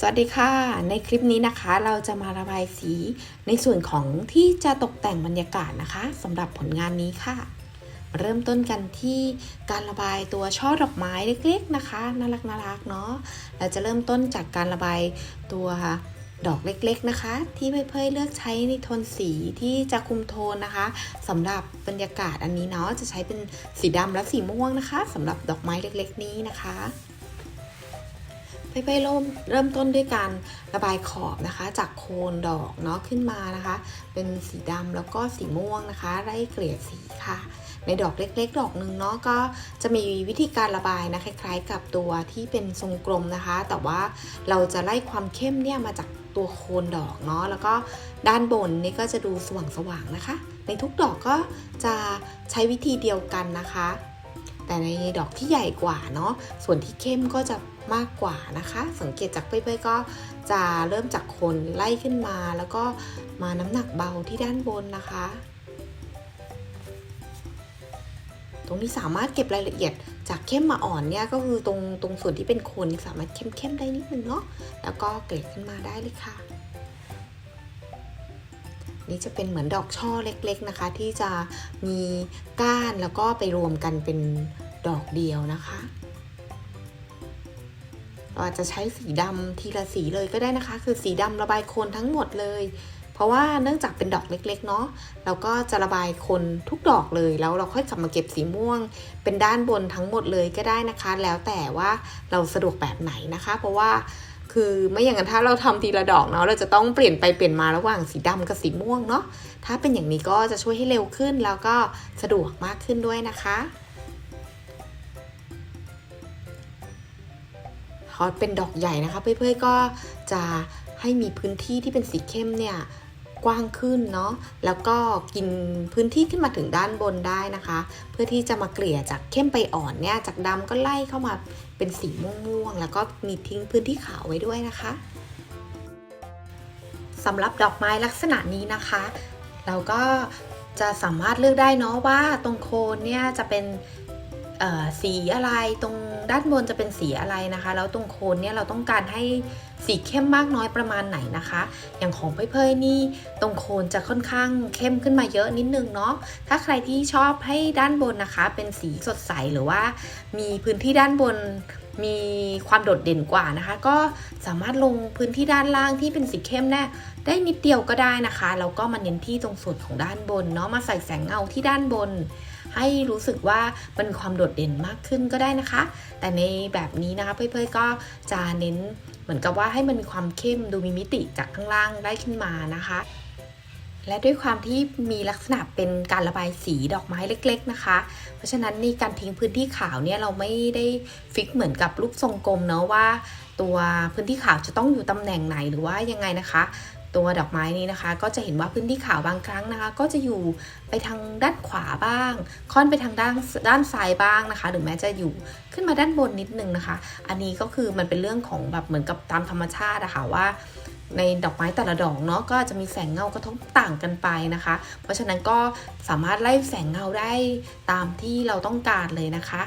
สวัสดีค่ะ ในคลิปนี้นะคะ เราจะมาระบายสีในส่วนของที่จะตกแต่งบรรยากาศนะคะสำหรับผลงานนี้ค่ะ เริ่มต้นกันที่การระบายตัวช่อดอกไม้เล็กๆนะคะน่ารักน่ารักเนาะเราจะเริ่มต้นจากการระบายตัวดอกเล็กๆนะคะ ที่เพื่อเลือกใช้ในโทนสีที่จะคุมโทนนะคะสำหรับบรรยากาศอันนี้เนาะจะใช้เป็นสีดำและสีม่วงนะคะสำหรับดอกไม้เล็ก ๆ นี้นะคะ ไปไปเริ่มเริ่มต้นด้วยการระบายขอบนะคะ จากโคนดอกเนาะขึ้นมานะคะ เป็นสีดำแล้วก็สีม่วงนะคะไล่เกลี่ยสีค่ะ ในดอกเล็กๆ ดอกหนึ่งเนาะก็จะมีวิธีการระบายนะคล้ายๆ กับตัวที่เป็นทรงกลมนะคะ แต่ว่าเราจะไล่ความเข้มเนี่ยมาจากตัวโคนดอกเนาะแล้วก็ด้านบนนี่ก็จะดูสว่างๆนะคะ ในทุกดอกก็จะใช้วิธีเดียวกันนะคะ แต่ในดอกที่ใหญ่กว่าเนาะส่วนที่เข้มก็จะมากกว่านะคะ สังเกตจากเป้ยๆก็จะเริ่มจากโคนไล่ขึ้นมา แล้วก็มาน้ำหนักเบาที่ด้านบนนะคะ ตรงนี้สามารถเก็บรายละเอียดจากเข้มมาอ่อนเนี่ยก็คือตรงตรงส่วนที่เป็นโคนสามารถเข้มๆได้นิดนึงเนาะแล้วก็เกล็ดขึ้นมาได้เลยค่ะนี่จะเป็นเหมือนดอกช่อเล็กๆนะคะ ที่จะมีก้านแล้วก็ไปรวมกันเป็น ดอกเดียวนะคะเราอาจจะใช้สีดำทีละสีเลยก็ได้นะคะ คือสีดำระบายโคนทั้งหมดเลย เพราะว่าเนื่องจากเป็นดอกเล็ก ๆ เนาะเราก็จะระบายโคนทุกดอกเลย แล้วเราค่อยกลับมาเก็บสีม่วง เป็นด้านบนทั้งหมดเลยก็ได้นะคะ แล้วแต่ว่าเราสะดวกแบบไหนนะคะ เพราะว่าคือไม่อย่างนั้นถ้าเราทำทีละดอกเนาะเราจะต้องเปลี่ยนไปเปลี่ยนมาระหว่างสีดำกับสีม่วงเนาะถ้าเป็นอย่างนี้ก็จะช่วยให้เร็วขึ้นแล้วก็สะดวกมากขึ้นด้วยนะคะ พอเป็นดอกใหญ่นะคะเพื่อนๆก็จะให้มีพื้นที่ที่เป็นสีเข้มเนี่ยกว้างขึ้นเนาะแล้วก็กินพื้นที่ขึ้นมาถึงด้านบนได้นะคะ เพื่อที่จะมาเกลี่ยจากเข้มไปอ่อนเนี่ยจากดำก็ไล่เข้ามาเป็นสีม่วงๆแล้วก็มีทิ้งพื้นที่ขาวไว้ด้วยนะคะสำหรับดอกไม้ลักษณะนี้นะคะ เราก็จะสามารถเลือกได้เนาะว่าตรงโคนเนี่ยจะเป็นสีอะไรตรง ด้านบนจะเป็นสีอะไรนะคะ แล้วตรงโคนเนี่ยเราต้องการให้สีเข้มมากน้อยประมาณไหนนะคะ อย่างของเพ่ยๆนี่ตรงโคนจะค่อนข้างเข้มขึ้นมาเยอะนิดนึงเนาะถ้าใครที่ชอบให้ด้านบนนะคะ เป็นสีสดใสหรือว่า มีพื้นที่ด้านบนมีความโดดเด่นกว่านะคะ ก็สามารถลงพื้นที่ด้านล่างที่เป็นสีเข้มแน่ได้นิดเดียวก็ได้นะคะแล้วก็มาเน้นที่ตรงส่วนของด้านบนเนาะมาใส่แสงเงาที่ด้านบน ให้รู้สึกว่ามันความโดดเด่นมากขึ้นก็ได้นะคะ แต่ในแบบนี้นะคะเพื่อนๆก็จะเน้นเหมือนกับว่าให้มันมีความเข้มดูมีมิติจากข้างล่างได้ขึ้นมานะคะและด้วยความที่มีลักษณะเป็นการระบายสีดอกไม้เล็ก ๆนะคะ เพราะฉะนั้นในการทิ้งพื้นที่ขาวเนี่ยเราไม่ได้ฟิกเหมือนกับรูปทรงกลมเนาะว่า ตัวพื้นที่ขาวจะต้องอยู่ตำแหน่งไหนหรือว่ายังไงนะคะ ตัวดอกไม้นี้นะคะ ก็จะเห็นว่าพื้นที่ขาวบางครั้งนะคะ ก็จะอยู่ไปทางด้านขวาบ้าง ค่อนไปทางด้านด้านซ้ายบ้างนะคะ หรือแม้จะอยู่ขึ้นมาด้านบนนิดนึงนะคะ อันนี้ก็คือมันเป็นเรื่องของแบบเหมือนกับตามธรรมชาตินะคะว่าในดอกไม้แต่ละดอกเนาะก็จะมีแสงเงากระทบต่างกันไปนะคะ เพราะฉะนั้นก็สามารถไล่แสงเงาได้ตามที่เราต้องการเลยนะคะ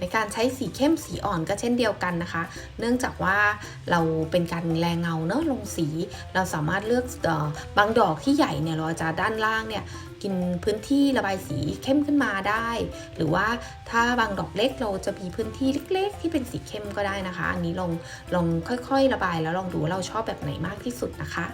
ในการใช้สีเข้มสีอ่อนก็เช่นเดียวกันนะคะ เนื่องจากว่าเราเป็นการแรงเงาเนอะลงสี เราสามารถเลือกบางดอกที่ใหญ่เนี่ยเราจะด้านล่างเนี่ยกินพื้นที่ระบายสีเข้มขึ้นมาได้ หรือว่าถ้าบางดอกเล็กเราจะมีพื้นที่เล็ก ๆ ที่เป็นสีเข้มก็ได้นะคะ อันนี้ลองลองค่อยๆ ระบายแล้วลองดูว่าเราชอบแบบไหนมากที่สุดนะคะ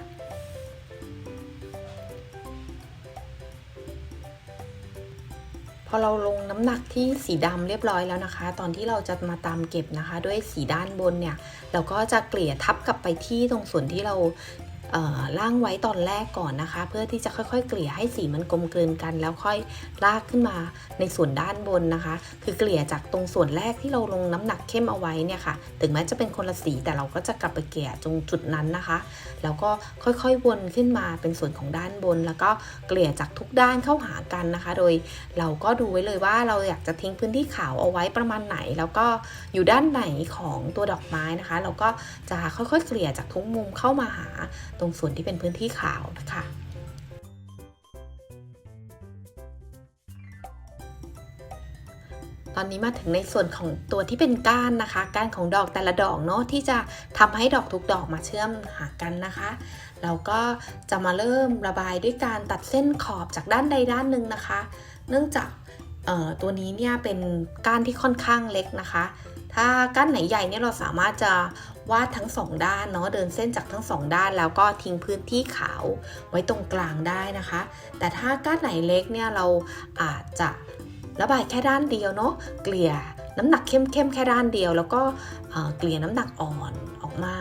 อเราลงน้ำหนักที่สีดำเรียบร้อยแล้วนะคะ ตอนที่เราจะมาตามเก็บนะคะ ด้วยสีด้านบนเนี่ย เราก็จะเกลี่ยทับกลับไปที่ตรงส่วนที่เรา ล่างไว้ตอนแรกก่อนนะคะ เพื่อที่จะค่อยๆ เกลี่ยให้สีมันกลมกลืนกัน แล้วค่อยลากขึ้นมาในส่วนด้านบนนะคะ คือเกลี่ยจากตรงส่วนแรกที่เราลงน้ำหนักเข้มเอาไว้เนี่ยค่ะ ถึงแม้จะเป็นคนละสีแต่เราก็จะกลับไปเกลี่ยตรงจุดนั้นนะคะ แล้วก็ค่อยๆวนขึ้นมาเป็นส่วนของด้านบน แล้วก็เกลี่ยจากทุกด้านเข้าหากันนะคะ โดยเราก็ดูไว้เลยว่าเราอยากจะทิ้งพื้นที่ขาวเอาไว้ประมาณไหน แล้วก็อยู่ด้านไหนของตัวดอกไม้นะคะ เราก็จะค่อยๆ เกลี่ยจากทุกมุมเข้ามาหาตรงส่วนที่เป็นพื้นที่ขาวนะคะ ตอนนี้มาถึงในส่วนของตัวที่เป็นก้านนะคะ ก้านของดอกแต่ละดอกเนาะที่จะทำให้ดอกทุกดอกมาเชื่อมหากันนะคะเราก็จะมาเริ่มระบายด้วยการตัดเส้นขอบจากด้านใดด้านหนึ่งนะคะ เนื่องจากตัวนี้เนี่ยเป็นก้านที่ค่อนข้างเล็กนะคะ ถ้าก้านไหนใหญ่เนี่ยเราสามารถจะ วาดทั้งสองด้านเนาะเดินเส้นจากทั้งสองด้าน แล้วก็ทิ้งพื้นที่ขาวไว้ตรงกลางได้นะคะ แต่ถ้าก้านไหนเล็กเนี่ยเราอาจจะระบายแค่ด้านเดียวเนาะเกลี่ยน้ำหนักเข้มๆแค่ด้านเดียว แล้วก็เกลี่ยน้ำหนักอ่อนออกมา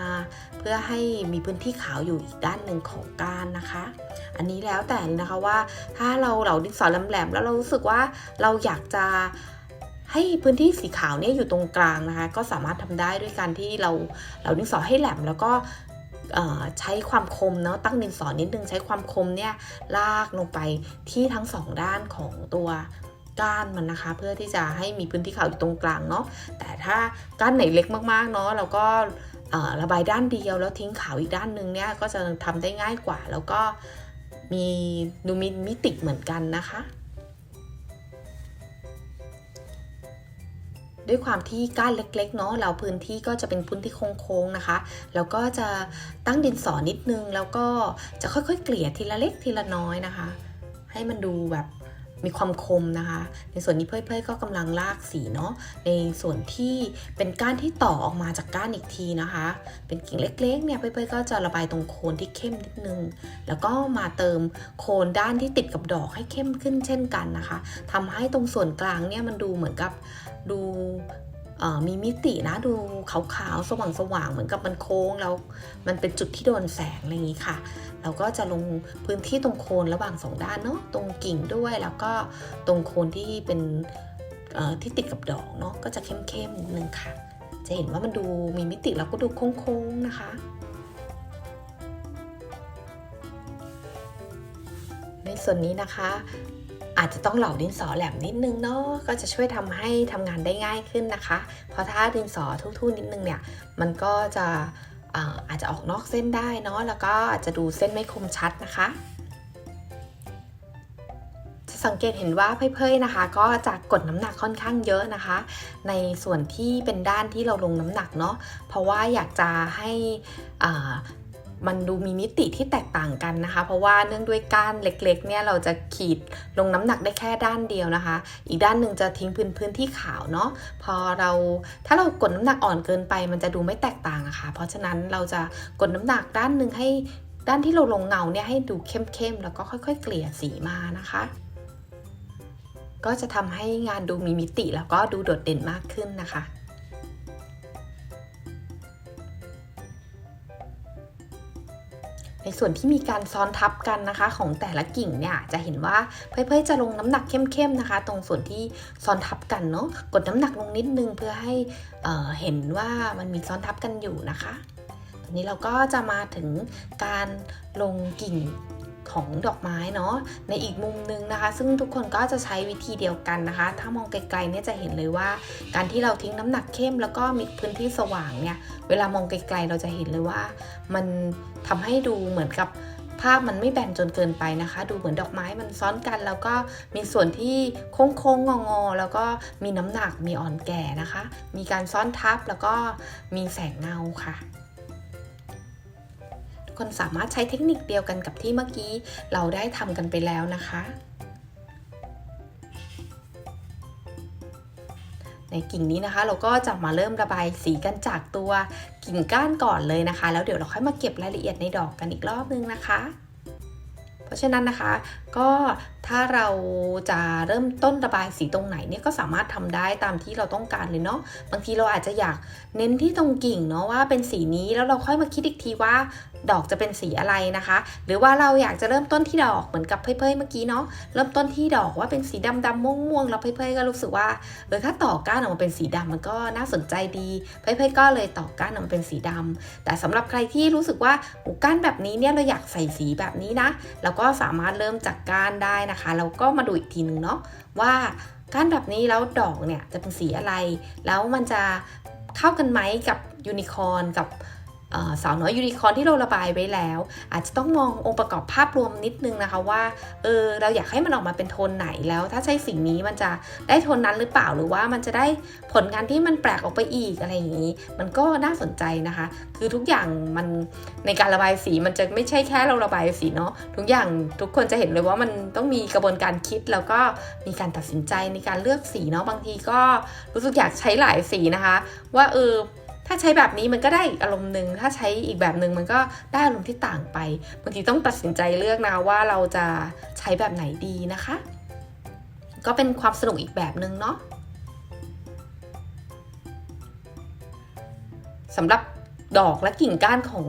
เพื่อให้มีพื้นที่ขาวอยู่อีกด้านหนึ่งของก้านนะคะ อันนี้แล้วแต่นะคะว่าถ้าเราเหลาดินสอแหลมๆแล้วเรารู้สึกว่าเราอยากจะ ให้พื้นที่สีขาวเนี่ยอยู่ตรงกลางนะคะ ก็สามารถทำได้ด้วยการที่เราเหลาดินสอให้แหลมแล้วก็ใช้ความคมเนาะตั้งดินสอนิดนึงใช้ความคมเนี่ยลากลงไปที่ทั้งสองด้านของตัวก้านมันนะคะ เพื่อที่จะให้มีพื้นที่ขาวอยู่ตรงกลางเนาะแต่ถ้าก้านไหนเล็กมากๆเนาะเราก็ระบายด้านเดียวแล้วทิ้งขาวอีกด้านหนึงเนี่ยก็จะทำได้ง่ายกว่า แล้วก็มีดูมีมิติเหมือนกันนะคะ ด้วยความที่ก้านเล็กๆเนาะเราพื้นที่ก็จะเป็นพื้นที่โค้งๆนะคะแล้วก็จะตั้งดินสอนิดนึง แล้วก็จะค่อยๆ เกลี่ยทีละเล็กทีละน้อยนะคะ ให้มันดูแบบมีความคมนะคะ ในส่วนนี้เพื่อยๆก็กำลังลากสีเนาะในส่วนที่เป็นก้านที่ต่อออกมาจากก้านอีกทีนะคะ เป็นกิ่งเล็กๆเนี่ยเพื่อยๆก็จะระบายตรงโคนที่เข้มนิดนึง แล้วก็มาเติมโคนด้านที่ติดกับดอกให้เข้มขึ้นเช่นกันนะคะทำให้ตรงส่วนกลางเนี่ยมันดูเหมือนกับ ดูมีมิตินะดูขาวๆ สว่างๆ เหมือนกับมันโค้งแล้วมันเป็นจุดที่โดนแสงอะไรอย่างนี้ค่ะ เราก็จะลงพื้นที่ตรงโคนระหว่างสองด้านเนาะตรงกิ่งด้วยแล้วก็ตรงโคนที่เป็นที่ติดกับดอกเนาะก็จะเข้มๆนิดนึงค่ะ จะเห็นว่ามันดูมีมิติแล้วก็ดูโค้งๆนะคะในส่วนนี้นะคะ อาจจะต้องเหลาดินสอแหลมนิดนึงเนาะก็จะช่วยทำให้ทำงานได้ง่ายขึ้นนะคะ เพราะถ้าดินสอทุ่ๆนิดนึงเนี่ยมันก็จะอาอาจจะออกนอกเส้นได้เนาะแล้วก็อาจจะดูเส้นไม่คมชัดนะคะ จะสังเกตเห็นว่าเพ่ยๆนะคะ ก็จะกดน้ำหนักค่อนข้างเยอะนะคะ ในส่วนที่เป็นด้านที่เราลงน้ำหนักเนาะเพราะว่าอยากจะให้อ่า มันดูมีมิติที่แตกต่างกันนะคะ เพราะว่าเนื่องด้วยก้านเล็กๆเนี่ยเราจะขีดลงน้ำหนักได้แค่ด้านเดียวนะคะ อีกด้านหนึ่งจะทิ้งพื้นพื้นที่ขาวเนาะพอเราถ้าเรากดน้ำหนักอ่อนเกินไป มันจะดูไม่แตกต่างอะคะ่ะเพราะฉะนั้นเราจะกดน้ำหนักด้านหนึ่งให้ด้านที่เราลงเงาเนี่ยให้ดูเข้มๆแล้วก็ค่อย ๆ เกลี่ยสีมานะคะ ก็จะทำให้งานดูมีมิติแล้วก็ดูโดดเด่นมากขึ้นนะคะ ในส่วนที่มีการซ้อนทับกันนะคะ ของแต่ละกิ่งเนี่ยจะเห็นว่าเพื่อนๆจะลงน้ำหนักเข้มๆนะคะ ตรงส่วนที่ซ้อนทับกันเนาะกดน้ำหนักลงนิดนึงเพื่อให้เอ่อเห็นว่ามันมีซ้อนทับกันอยู่นะคะตอนนี้เราก็จะมาถึงการลงกิ่ง ของดอกไม้เนาะในอีกมุมนึงนะคะ ซึ่งทุกคนก็จะใช้วิธีเดียวกันนะคะ ถ้ามองไกลๆเนี่ยจะเห็นเลยว่า การที่เราทิ้งน้ำหนักเข้ม แล้วก็มีพื้นที่สว่างเนี่ยเวลามองไกลๆเราจะเห็นเลยว่า มันทำให้ดูเหมือนกับภาพมันไม่แบนจนเกินไปนะคะ ดูเหมือนดอกไม้มันซ้อนกัน แล้วก็มีส่วนที่โค้งๆงอๆแล้วก็มีน้ำหนักมีอ่อนแก่นะคะ มีการซ้อนทับแล้วก็มีแสงเงาค่ะ คนสามารถใช้เทคนิคเดียวกันกับที่เมื่อกี้เราได้ทำกันไปแล้วนะคะ ในกิ่งนี้นะคะ เราก็จะมาเริ่มระบายสีกันจากตัวกิ่งก้านก่อนเลยนะคะ แล้วเดี๋ยวเราค่อยมาเก็บรายละเอียดในดอกกันอีกรอบนึงนะคะเพราะฉะนั้นนะคะ ก็ถ้าเราจะเริ่มต้นระบายสีตรงไหนเนี่ยก็สามารถทำได้ตามที่เราต้องการเลยเนาะบางทีเราอาจจะอยากเน้นที่ตรงกิ่งเนาะว่าเป็นสีนี้แล้วเราค่อยมาคิดอีกทีว่า ดอกจะเป็นสีอะไรนะคะ หรือว่าเราอยากจะเริ่มต้นที่ดอกเหมือนกับเพ่ยๆเมื่อกี้เนาะเริ่มต้นที่ดอกว่าเป็นสีดำดำม่วงม่วงแล้วเพ่ยก็รู้สึกว่าเออถ้าต่อก้านออกมาเป็นสีดำมันก็น่าสนใจดีเพ่ยๆก็เลยต่อก้านออกมาเป็นสีดำแต่สำหรับใครที่รู้สึกว่าโอ้ก้านแบบนี้เนี่ยเราอยากใส่สีแบบนี้นะเราก็สามารถเริ่มจากก้านได้นะคะเราก็มาดูอีกทีหนึ่งเนาะว่าก้านแบบนี้แล้วดอกเนี่ยจะเป็นสีอะไร แล้วมันจะเข้ากันไหมกับยูนิคอร์นกับ สาวน้อยยูนิคอร์นที่เราระบายไว้แล้ว อาจจะต้องมององค์ประกอบภาพรวมนิดนึงนะคะว่าเออเราอยากให้มันออกมาเป็นโทนไหนแล้ว ถ้าใช้สิ่งนี้มันจะได้โทนนั้นหรือเปล่าหรือว่ามันจะได้ผลงานที่มันแปลกออกไปอีกอะไรอย่างนี้ มันก็น่าสนใจนะคะ คือทุกอย่างมันในการระบายสีมันจะไม่ใช่แค่เราระบายสีเนาะทุกอย่างทุกคนจะเห็นเลยว่ามันต้องมีกระบวนการคิดแล้วก็มีการตัดสินใจในการเลือกสีเนาะบางทีก็รู้สึกอยากใช้หลายสีนะคะ ว่าเออ ถ้าใช้แบบนี้มันก็ได้อีกอารมณ์หนึ่งถ้าใช้อีกแบบหนึ่งมันก็ได้อารมณ์ที่ต่างไปบางทีต้องตัดสินใจเลือกนะว่าเราจะใช้แบบไหนดีนะคะ ก็เป็นความสนุกอีกแบบหนึ่งเนาะสำหรับดอกและกิ่งก้านของ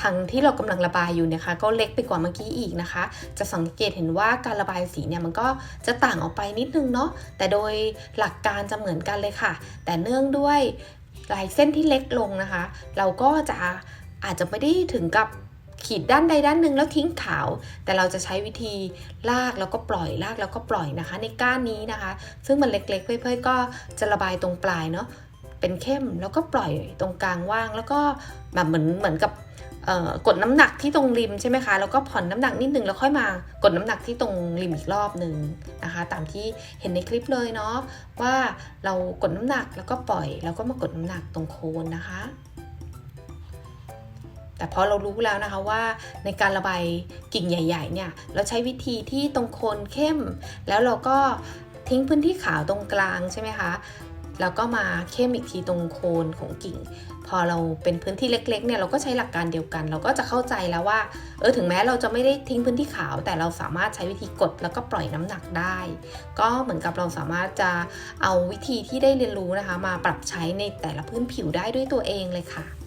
ทางที่เรากำลังระบายอยู่นะคะ ก็เล็กไปกว่าเมื่อกี้อีกนะคะ จะสังเกตเห็นว่าการระบายสีเนี่ยมันก็จะต่างออกไปนิดนึงเนาะแต่โดยหลักการจะเหมือนกันเลยค่ะ แต่เนื่องด้วย ลายเส้นที่เล็กลงนะคะ เราก็จะอาจจะไม่ได้ถึงกับขีดด้านใดด้านหนึ่งแล้วทิ้งขาว แต่เราจะใช้วิธีลากแล้วก็ปล่อยลากแล้วก็ปล่อยนะคะ ในก้านนี้นะคะ ซึ่งมันเล็กๆเพื่อยๆก็จะระบายตรงปลายเนาะเป็นเข้มแล้วก็ปล่อยตรงกลางว่างแล้วก็แบบเหมือนเหมือนกับ กดน้ำหนักที่ตรงริมใช่ไหมคะแล้วก็ผ่อนน้ำหนักนิดนึงแล้วค่อยมากดน้ำหนักที่ตรงริมอีกรอบหนึ่งนะคะ ตามที่เห็นในคลิปเลยเนาะว่าเรากดน้ำหนักแล้วก็ปล่อย แล้วก็มากดน้ำหนักตรงโคนนะคะ แต่พอเรารู้แล้วนะคะว่าในการระบายกิ่งใหญ่ ๆ เนี่ยเราใช้วิธีที่ตรงโคนเข้ม แล้วเราก็ทิ้งพื้นที่ขาวตรงกลางใช่ไหมคะ แล้วก็มาเข้มอีกทีตรงโคนของกิ่ง พอเราเป็นพื้นที่เล็กๆเนี่ยเราก็ใช้หลักการเดียวกัน เราก็จะเข้าใจแล้วว่าเออถึงแม้เราจะไม่ได้ทิ้งพื้นที่ขาว แต่เราสามารถใช้วิธีกดแล้วก็ปล่อยน้ำหนักได้ ก็เหมือนกับเราสามารถจะเอาวิธีที่ได้เรียนรู้นะคะ มาปรับใช้ในแต่ละพื้นผิวได้ด้วยตัวเองเลยค่ะ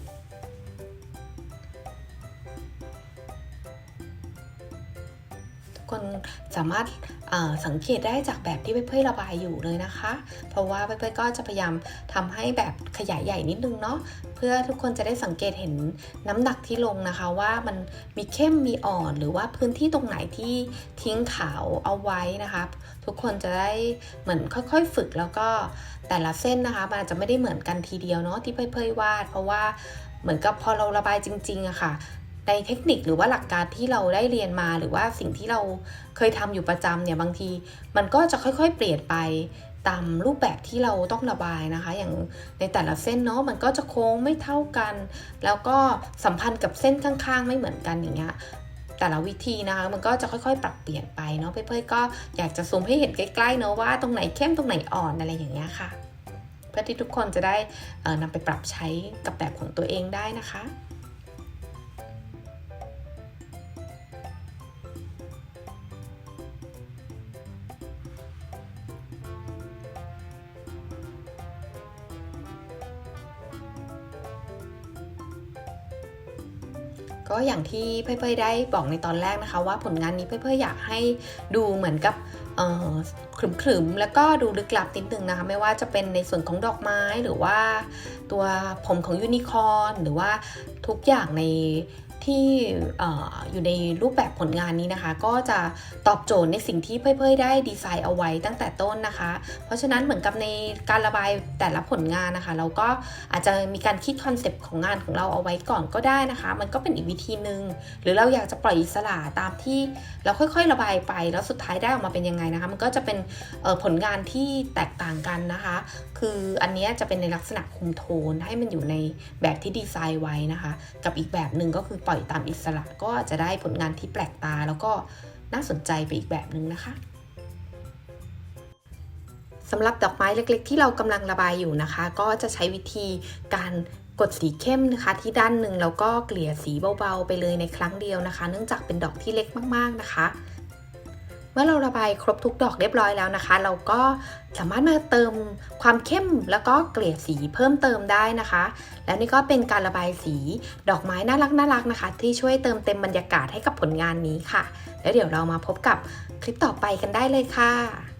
คนสามารถสังเกตได้จากแบบที่เพื่อนๆระบายอยู่เลยนะคะ เพราะว่าเพื่อนๆก็จะพยายามทำให้แบบขยายใหญ่นิดนึงเนาะเพื่อทุกคนจะได้สังเกตเห็นน้ำหนักที่ลงนะคะว่ามันมีเข้มมีอ่อนหรือว่าพื้นที่ตรงไหนที่ทิ้งขาวเอาไว้นะคะทุกคนจะได้เหมือนค่อยๆ ฝึกแล้วก็แต่ละเส้นนะคะมันจะไม่ได้เหมือนกันทีเดียวเนาะที่เพื่อนๆวาด เพราะว่าเหมือนกับพอเราระบายจริงๆอะค่ะ ในเทคนิคหรือว่าหลักการที่เราได้เรียนมาหรือว่าสิ่งที่เราเคยทำอยู่ประจำเนี่ยบางที มันก็จะค่อยๆ เปลี่ยนไปตามรูปแบบที่เราต้องระบายนะคะ อย่างในแต่ละเส้นเนาะมันก็จะโค้งไม่เท่ากัน แล้วก็สัมพันธ์กับเส้นข้างๆ ไม่เหมือนกันอย่างเงี้ยแต่ละวิธีนะคะมันก็จะค่อยๆ ปรับเปลี่ยนไปเนาะเพื่อนๆก็อยากจะซูมให้เห็นใกล้ๆเนาะว่าตรงไหนเข้มตรงไหนอ่อนอะไรอย่างเงี้ยค่ะ เพื่อที่ทุกคนจะได้นำไปปรับใช้กับแบบของตัวเองได้นะคะ อย่างที่เพื่อๆได้บอกในตอนแรกนะคะ ว่าผลงานนี้เพื่อๆอยากให้ดูเหมือนกับขรึมๆ แล้วก็ดูลึกลับนิดนึงนะคะ ไม่ว่าจะเป็นในส่วนของดอกไม้หรือว่าตัวผมของยูนิคอร์นหรือว่าทุกอย่างใน ที่ออยู่ในรูปแบบผลงานนี้นะคะ ก็จะตอบโจทย์ในสิ่งที่เพื่อนๆได้ดีไซน์เอาไว้ตั้งแต่ต้นนะคะ เพราะฉะนั้นเหมือนกับในการระบายแต่ละผลงานนะคะ เราก็อาจจะมีการคิดคอนเซปต์ของงานของเราเอาไว้ก่อนก็ได้นะคะ มันก็เป็นอีกวิธีหนึ่งหรือเราอยากจะปล่อยอิสระตามที่เราค่อยๆระบายไป แล้วสุดท้ายได้ออกมาเป็นยังไงนะคะ มันก็จะเป็นผลงานที่แตกต่างกันนะคะ คืออันนี้จะเป็นในลักษณะคุมโทนให้มันอยู่ในแบบที่ดีไซน์ไว้นะคะ กับอีกแบบหนึ่งก็คือปล่อยอยตามอิสระก็จะได้ผลงานที่แปลกตาแล้วก็น่าสนใจไปอีกแบบหนึ่งนะคะสำหรับดอกไม้เล็ก ๆ ที่เรากำลังระบายอยู่นะคะ ก็จะใช้วิธีการกดสีเข้มนะคะที่ด้านหนึ่งแล้วก็เกลี่ยสีเบาๆ ไปเลยในครั้งเดียวนะคะ เนื่องจากเป็นดอกที่เล็กมากๆนะคะ มื่อเราระบายครบทุกดอกเรียบร้อยแล้วนะคะ เราก็สามารถมาเติมความเข้มแล้วก็เกลี่ยสีเพิ่มเติมได้นะคะ แล้วนี่ก็เป็นการระบายสีดอกไม้น่ารักน่ารักนะคะ ที่ช่วยเติมเต็มบรรยากาศให้กับผลงานนี้ค่ะ แล้วเดี๋ยวเรามาพบกับคลิปต่อไปกันได้เลยค่ะ